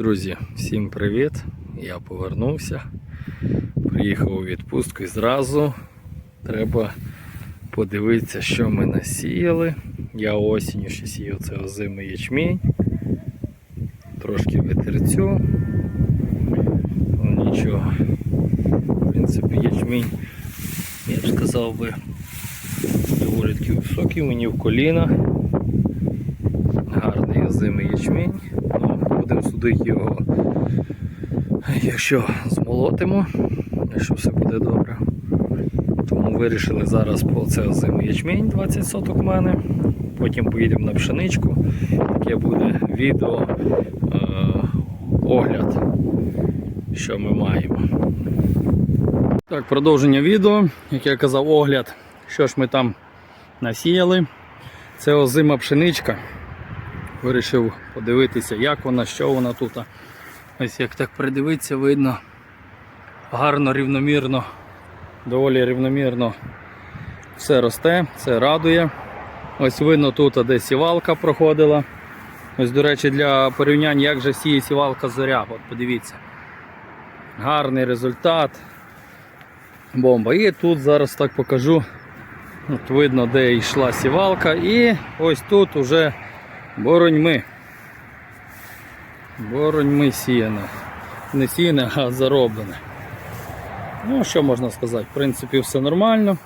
Друзі, всім привіт! Я повернувся. Приїхав у відпустку і зразу треба подивитися, що ми насіяли. Я осінню ще сіяв це озимий ячмінь. Трошки вітерцю. Ну, нічого. В принципі, ячмінь, я б сказав би, доволі такий високий, мені в коліна. Гарний озимий ячмінь. Судити його, якщо змолотимо, якщо все буде добре. Тому вирішили зараз по це озимий ячмінь 20 соток в мене. Потім поїдемо на пшеничку. Таке буде відео е, огляд, що ми маємо. Так, продовження відео, як я казав, огляд, що ж ми там насіяли. Це озима пшеничка. Вирішив подивитися, як вона, що вона тут. Ось як так придивитися, видно гарно, рівномірно, доволі рівномірно все росте, це радує. Ось видно тут, де сівалка проходила. Ось, до речі, для порівняння, як же сіє сівалка зоря. От подивіться. Гарний результат. Бомба. І тут зараз так покажу. От видно, де йшла сівалка. І ось тут уже бороньми. Бороньми сіяне. Не сіяне, а зароблене. Ну, що можна сказати? В принципі, все нормально.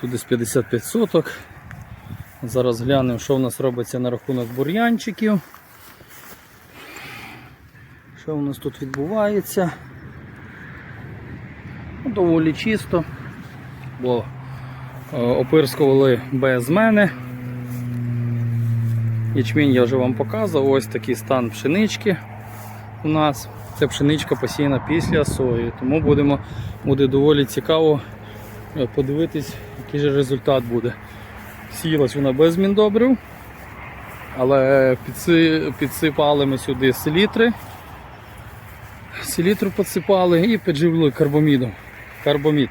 Тут десь 55 соток. Зараз глянемо, що в нас робиться на рахунок бур'янчиків. Що у нас тут відбувається? Ну, Доволі чисто, бо е, опирскували без мене. Ячмінь я вже вам показував, ось такий стан пшенички у нас. Це пшеничка посіяна після сої, тому будемо, буде доволі цікаво е, подивитись, який же результат буде. Сіялась вона без міндобрив, але підси, підсипали ми сюди селітри. Селітру підсипали і підживили карбомідом. Карбомід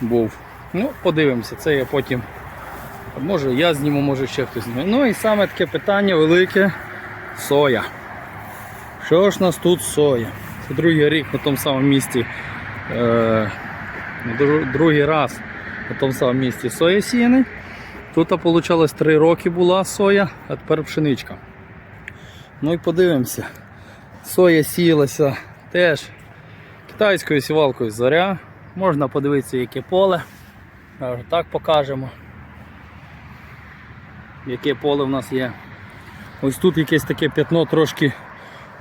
був. Ну, подивимося, це я потім. Може я зніму, може ще хтось зніме. Ну і саме таке питання велике соя. Що ж нас тут соя? Це другий рік на тому самому місці. Е, другий раз на тому самому місці соя сіяний. Тут вийшло 3 роки була соя, а тепер пшеничка. Ну і подивимося. Соя сіялася теж китайською сівалкою зоря. Можна подивитися, яке поле. Так покажемо. Яке поле в нас є. Ось тут якесь таке п'ятно трошки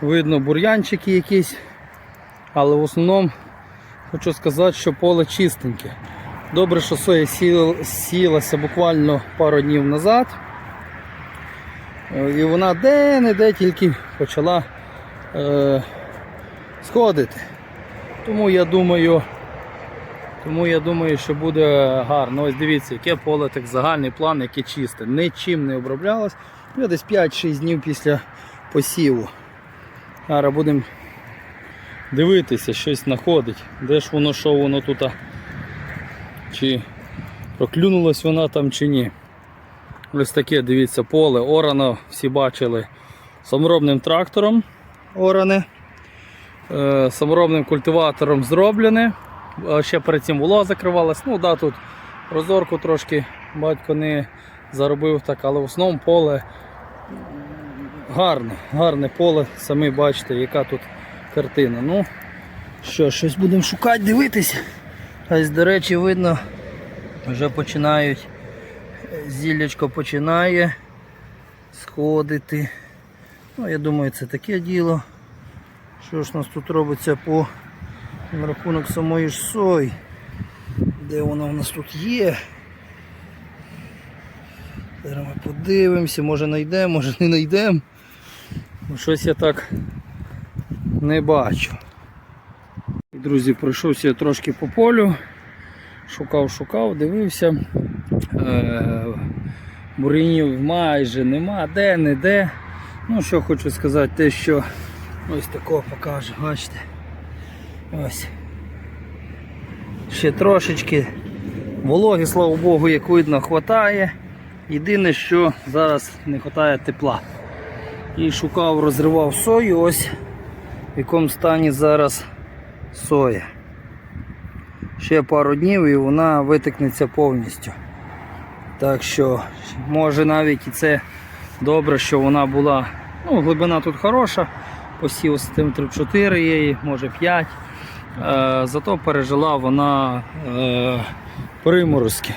видно, бур'янчики якісь. Але в основному хочу сказати, що поле чистеньке. Добре, що соя сіялася буквально пару днів назад. Е, І вона де-не-де тільки почала е, сходити. Тому я думаю, тому я думаю, що буде гарно. Ось дивіться, яке поле так загальний план, яке чисте. Нічим не оброблялось. Ну, десь 5-6 днів після посіву. Зараз будемо дивитися, щось знаходить. Де ж воно, що воно тут. Чи проклюнулась вона там чи ні. Ось таке, дивіться, поле орано, всі бачили саморобним трактором оране. Е, саморобним культиватором зроблене. Ще перед цим волога закривалась. Ну да, тут розорку трошки батько не заробив так, але в основному поле гарне, гарне поле, самі бачите, яка тут картина. Ну, що, щось будемо шукати, дивитися. Ось, до речі, видно, вже починають, зіллячко починає сходити. Ну, я думаю, це таке діло. Що ж у нас тут робиться по на рахунок самої ж сої? Де вона у нас тут є? Зараз ми подивимося, може знайдемо, може не знайдемо. Щось я так не бачу. Друзі, пройшовся я трошки по полю. Шукав, шукав, дивився. Е, бур'янів майже нема, де, не де. Ну що хочу сказати, те, що ось такого покажу, бачите. Ось. Ще трошечки. Вологи, слава Богу, як видно, хватає. Єдине, що зараз не вистачає тепла. і шукав, розривав сою. Ось в якому стані зараз соя. Ще пару днів і вона витикнеться повністю. Так що, може навіть і це добре, що вона була. Ну, глибина тут хороша, посів сантиметрів 4 її, може 5. Е, зато пережила вона е, приморозки.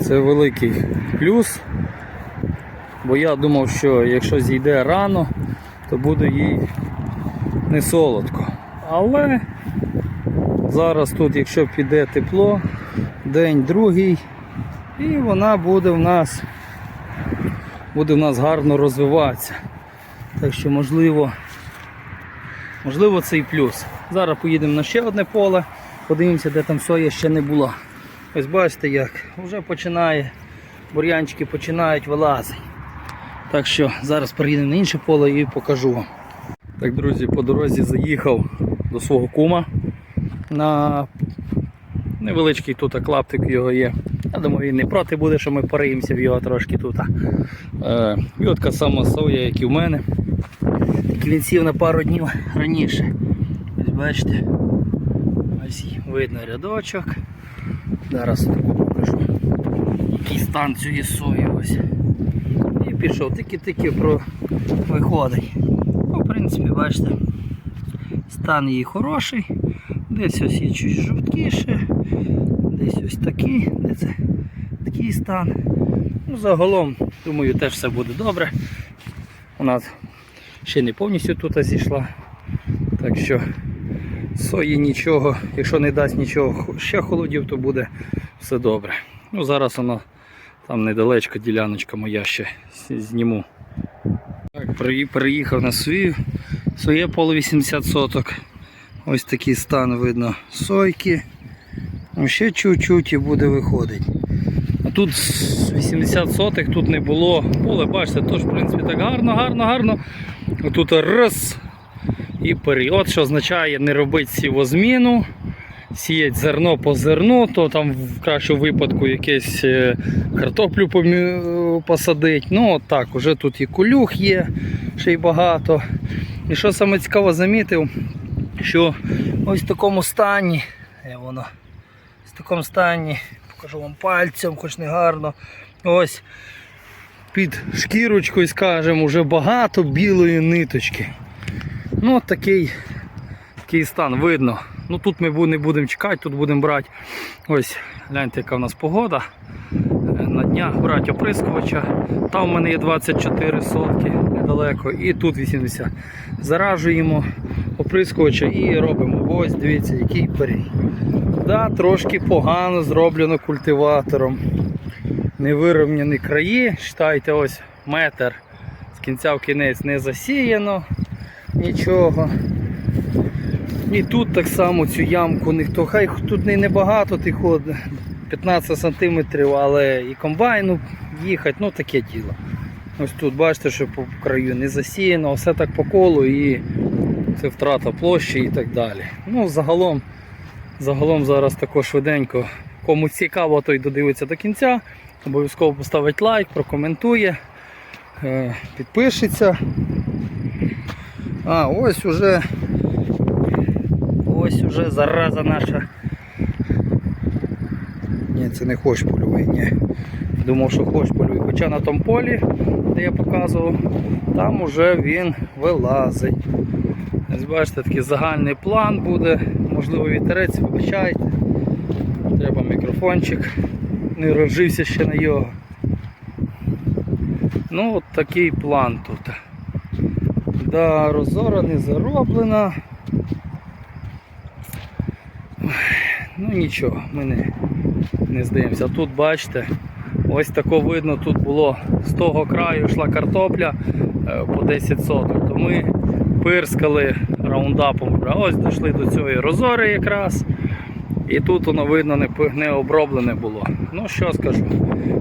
Це великий плюс. Бо я думав, що якщо зійде рано, то буде їй не солодко. Але зараз тут, якщо піде тепло, день другий, і вона буде в нас буде в нас гарно розвиватися. Так що можливо, можливо це і плюс. Зараз поїдемо на ще одне поле, подивимося, де там соя ще не була. Ось бачите як, вже починає, бур'янчики починають вилазити. Так що зараз приїдемо на інше поле і покажу вам. Так, друзі, по дорозі заїхав до свого кума на невеличкий тут клаптик його є. Я думаю, він не проти буде, що ми пориємося в його трошки тут. Е, і сама соя, як і в мене. Тільки він сів на пару днів раніше. Ось бачите. Ось видно рядочок. Зараз покажу. Який стан цієї сої ось. І пішов, тільки-тільки про виходить. Ну, в принципі, бачите, стан її хороший. Десь ось є чуть жовткіше, десь ось такий, де це такий стан. Ну, загалом, думаю, теж все буде добре. У нас ще не повністю тут зійшла. Так що сої нічого, якщо не дасть нічого ще холодів, то буде все добре. Ну, зараз воно там недалечко діляночка моя ще зніму. Так, при- переїхав на свою, своє поле 80 соток. Ось такий стан видно сойки. Ну, Ще чуть-чуть і буде виходить. А тут з 80 сотих тут не було. Поле, бачите, теж в принципі так гарно, гарно, гарно. Тут раз і період, що означає не робити сівозміну, сіять зерно по зерну, то там в кращому випадку якесь е, картоплю посадить. Ну от так, уже тут і кулюх є, ще й багато. І що саме цікаво замітив, що ось в такому стані, де воно, в такому стані, покажу вам пальцем, хоч не гарно. Ось під шкірочкою, скажімо, вже багато білої ниточки. Ну, от такий, такий стан видно. Ну тут ми не будемо чекати, тут будемо брати. Ось, гляньте, яка в нас погода. Е, На днях брати оприскувача. Там в мене є 24 сотки недалеко, і тут 80. Заражуємо оприскувача і робимо. Ось дивіться, який перій. Да, трошки погано зроблено культиватором. Невирівняні краї. Читайте, ось метр з кінця в кінець не засіяно нічого. І тут так само цю ямку ніхто. Хай тут не небагато тих от 15 сантиметрів, але і комбайну їхати, ну таке діло. Ось тут бачите, що по краю не засіяно, все так по колу і це втрата площі і так далі. Ну, загалом, загалом зараз також швиденько. Кому цікаво, той додивиться до кінця. Обов'язково поставить лайк, прокоментує, е, підпишеться. А, ось уже ось уже зараза наша. Ні, це не хоч польовий, ні. Думав, що хоч польовий. Хоча на тому полі, де я показував, там уже він вилазить. Ось бачите, такий загальний план буде, можливо вітерець, вибачайте. Треба мікрофончик. Не розжився ще на його. Ну от такий план тут. Да, розора не зароблена. Ну нічого, ми не, не здаємося. Тут бачите, ось тако видно, тут було з того краю йшла картопля е, по 10 соток. То ми пирскали раундапом. Ось дійшли до цієї розори якраз. І тут воно видно не, не оброблене було. Ну що скажу,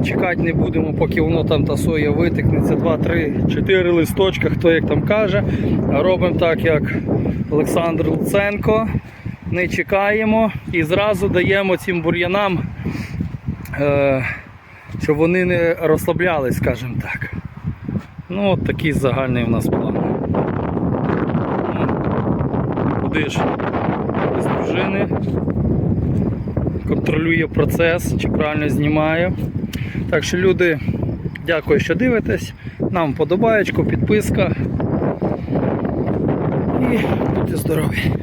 чекати не будемо, поки воно там та соя витикнеться 2, 3, 4 листочка, хто як там каже. Робимо так, як Олександр Луценко. Не чекаємо і зразу даємо цим бур'янам, е, щоб вони не розслаблялись, скажімо так. Ну, от такий загальний у нас план. Ну, Куди ж без дружини. Контролює процес, чи правильно знімає. Так що, люди, дякую, що дивитесь. Нам подобаєчко, підписка. І будьте здорові.